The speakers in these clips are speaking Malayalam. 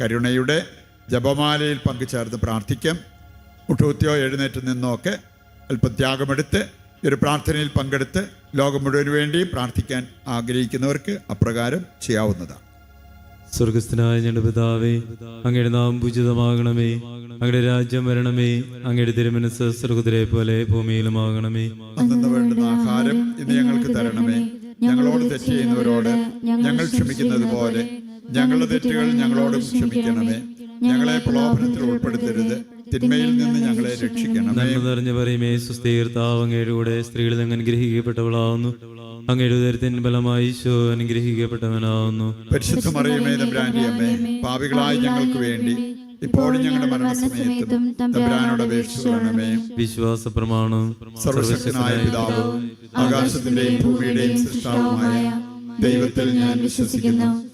കരുണയുടെ ജപമാലയിൽ പങ്കുചേർന്ന് പ്രാർത്ഥിക്കാം. മുട്ടൂത്തിയോ എഴുന്നേറ്റ് നിന്നോ ഒക്കെ അല്പത്യാഗമെടുത്ത് ഒരു പ്രാർത്ഥനയിൽ പങ്കെടുത്ത് ലോകം മുഴുവൻ വേണ്ടി പ്രാർത്ഥിക്കാൻ ആഗ്രഹിക്കുന്നവർക്ക് അപ്രകാരം ചെയ്യാവുന്നതാണ്. സ്വർഗസ്ഥനായ ഞങ്ങളുടെ പിതാവേ അങ്ങയുടെ നാം പൂജിതമാകണമേ. അങ്ങയുടെ രാജ്യം വരണമേ. അങ്ങയുടെ തിരുമനസ് സ്വർഗത്തിലെ പോലെ ഭൂമിയിലും ആകണമേ അന്നു വേണ്ടുന്ന ആഹാരം ഇന്ന് ഞങ്ങൾക്ക് തരണമേ. ഞങ്ങളോട് തെറ്റ് ചെയ്യുന്നവരോട് ഞങ്ങൾ ക്ഷമിക്കുന്നത് പോലെ ഞങ്ങളുടെ തെറ്റുകൾ ഞങ്ങളോട് ക്ഷമിക്കണമേ. ഞങ്ങളെ പ്രലോഭനത്തിൽ ഉൾപ്പെടുത്തരുത്. തിന്മയിൽ നിന്ന് ഞങ്ങളെ രക്ഷിക്കണം നന്മ നിറഞ്ഞ പറയുമേ സുസ്ഥീർത്താവങ്ങയുടെ സ്ത്രീകളിൽ അനുഗ്രഹിക്കപ്പെട്ടവളാവുന്നു. അങ്ങയുടെ ഉദരത്തിൻ ഫലമായി ഈശോ അനുഗ്രഹിക്കപ്പെട്ടവനാവുന്നു. പരിശുദ്ധ മറിയമേ തമ്പുരാന്റെ അമ്മേ. പാപികളായ ഞങ്ങൾക്ക് വേണ്ടി ഇപ്പോഴും ഞങ്ങളുടെ മരണസമയത്തും തമ്പുരാനോട് അപേക്ഷിക്കണമേ. വിശ്വാസ പ്രമാണം സർവശക്തനായ പിതാവ് ആകാശത്തിന്റെയും ഭൂമിയുടെയും സൃഷ്ടാവുമായ ദൈവത്തിൽ ഞാൻ വിശ്വസിക്കുന്നു.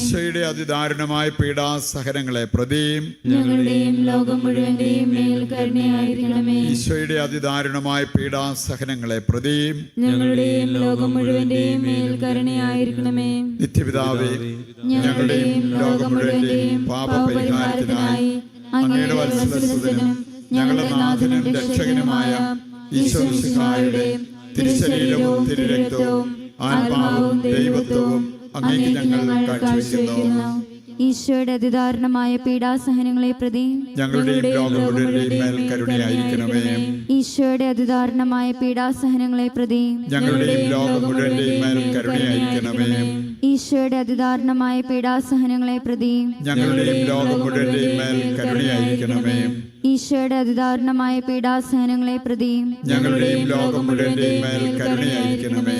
ഈശോയുടെ അതിദാരുണമായ പീഡാസഹനങ്ങളെ പ്രതിയും ഞങ്ങളുടെയും ലോകം മുഴുവന്റെയും മേൽ കരുണയായിരിക്കണമേ. ഈശോയുടെ അതിദാരുണമായ പീഡാസഹനങ്ങളെ പ്രതിയും ഞങ്ങളുടെയും ലോകം മുഴുവന്റെയും മേൽ കരുണയായിരിക്കണമേ. നിത്യപിതാവേ ഞങ്ങളുടെയും ലോകം മുഴുവന്റെയും പാപപരിഹാരത്തിനായി അങ്ങയുടെ വത്സലസുതനും ഞങ്ങളുടെ നാഥനും രക്ഷകനുമായ ഈശോ തിരുശരീരവും തിരുരക്തവും ആത്മാവും ദൈവത്വവും അങ്ങേക്ക് ഞങ്ങൾ കാഴ്ചവെക്കുന്നു. ഈശോയുടെ അതിദാരുണമായ പീഡാസഹനങ്ങളെ പ്രതി ഞങ്ങളുടെയും കരുണയായിരിക്കണമേ. ഈശോയുടെ അതിദാരുണമായ പീഡാസഹനങ്ങളെ പ്രതി ഞങ്ങളുടെയും ലോകം മുഴുവന്റെയും കരുണയായിരിക്കണമേ. ഈശോയുടെ അതിദാരുണമായ പീഡാസഹനങ്ങളെ പ്രതി ഞങ്ങളുടെയും ലോകം മുഴുവന്റെയും കരുണയായിരിക്കണമേ. ഈശോയുടെ അതിദാരുണമായ പീഡാസഹനങ്ങളെ പ്രതി ഞങ്ങളുടെയും ലോകം മുഴുവന്റെയും കരുണയായിരിക്കണമേ.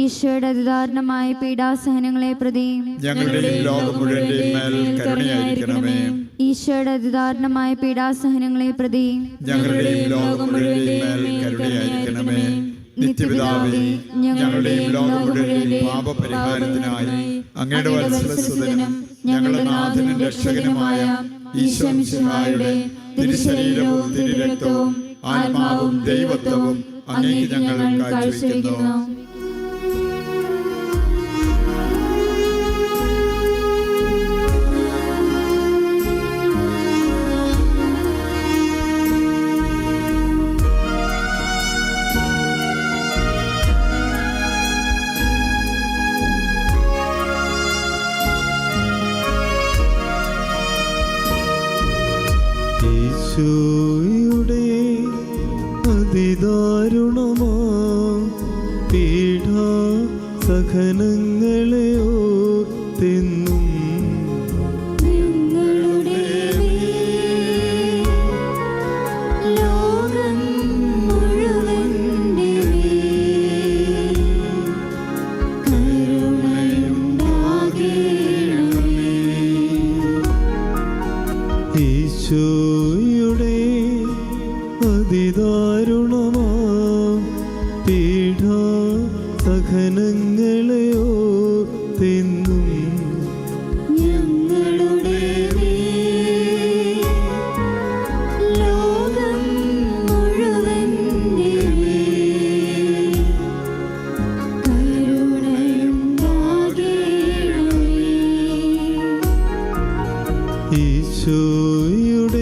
ഈശോയുടെ അതിദാരുണമായ പീഡാസഹനങ്ങളെ പ്രതി ഈശ്വരുടെ ലോകം കരുണയായിരിക്കണമേ. ഈശോയുടെ അതിദാരുണമായ പീഡാസഹനങ്ങളെ പ്രതി ഞങ്ങളുടെയും ലോകം മുഴുവന്റെയും മേൽ കരുണയായിരിക്കണമേ. നിത്യപിതാവേ ഞങ്ങളുടെയും ലോകം മുഴുവന്റെയും പാപപരിഹാരത്തിനായി അങ്ങയുടെ വത്സലസുതനും ഞങ്ങളുടെ നാഥനും രക്ഷകനുമായ ഈശോ മിശിഹായുടെ തിരുശരീരവും തിരുരക്തവും ആത്മാവും ദൈവത്വവും അങ്ങേക്ക് ഞങ്ങൾ കാഴ്ചവെക്കുന്നു. 可能。ഈശോയുടെ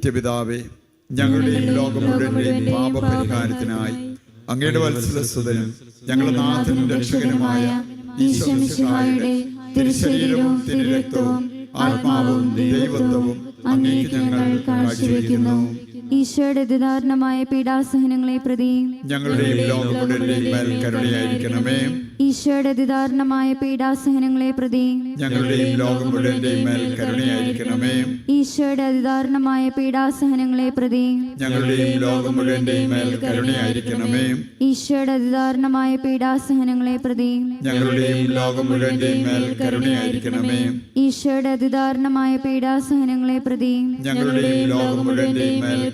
നിത്യപിതാവേ ഞങ്ങളുടെയും ലോകം മുഴുവന്റെയും പാപപരിഹാരത്തിനായി അങ്ങയുടെ വത്സലസുതനും ഞങ്ങളുടെ നാഥനും രക്ഷകനുമായ ഈശ്വരയുടെ തിരുശരീരവും തിരുരക്തവും ആത്മാവും ദൈവത്വവും അങ്ങേക്ക് ഞങ്ങൾ കാഴ്ചവെക്കുന്നു. ഈശോയുടെ അതിദാരുണമായ പീഡാസഹനങ്ങളെ പ്രതി ഈശോയുടെ ദുരാരണമായ പീഡാസഹനങ്ങളെ പ്രതി കരുണയായിരിക്കണമേ ഈശോയുടെ അതിദാരുണമായ പീഡാസഹനങ്ങളെ പ്രതി ഈശോയുടെ അതിദാരണമായ പീഡാസഹനങ്ങളെ പ്രതി ഈശോയുടെ അതിദാരുണമായ പീഡാസഹനങ്ങളെ പ്രതി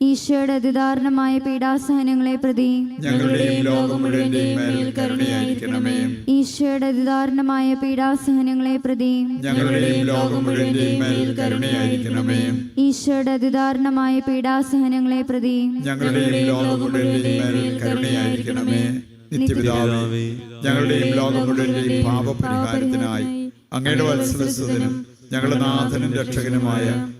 ഈശോയുടെ അതിദാരുണമായ പീഡാസഹനങ്ങളെ പ്രതി ഈശോയുടെ അതിദാരുണമായ പീഡാസഹനങ്ങളെ പ്രതി ഈശോയുടെ അതിദാരുണമായ പീഡാസഹനങ്ങളെ പ്രതി നിത്യപിതാവേ ഞങ്ങളുടെയും ലോകം മുഴുവന്റെയും പാപപരിഹാരത്തിനായി അങ്ങയുടെ വത്സലസ്വതനും ഞങ്ങളുടെ നാഥനും രക്ഷകനുമായ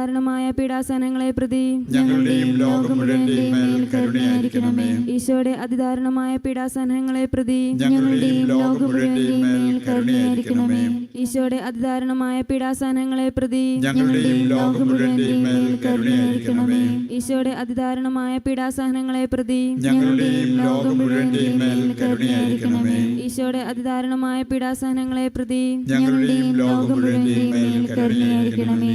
പീഡാസഹനങ്ങളെ പ്രതി ഞങ്ങളുടെയും ലോകം മുഴുവന്റെയും മേൽ കരുണയായിരിക്കണമേ. ഈശോയുടെ അതിദാരുണമായ പീഡാസനങ്ങളെ പ്രതി ഞങ്ങളുടെയും ലോകം മുഴുവന്റെയും മേൽ കരുണയായിരിക്കണമേ. ഈശോയുടെ അതിദാരുണമായ പീഡാസനങ്ങളെ പ്രതി ഞങ്ങളുടെയും ലോകം മുഴുവന്റെയും മേൽ കരുണയായിരിക്കണമേ. ഈശോയുടെ അതിദാരുണമായ പീഡാസഹനങ്ങളെ പ്രതി ഞങ്ങളുടെയും ലോകം മുഴുവന്റെയും മേൽ കരുണയായിരിക്കണമേ. ഈശോയുടെ അതിദാരുണമായ പീഡാസഹനങ്ങളെ പ്രതി ഞങ്ങളുടെയും ലോകം മുഴുവന്റെയും മേൽ കരുണയായിരിക്കണമേ.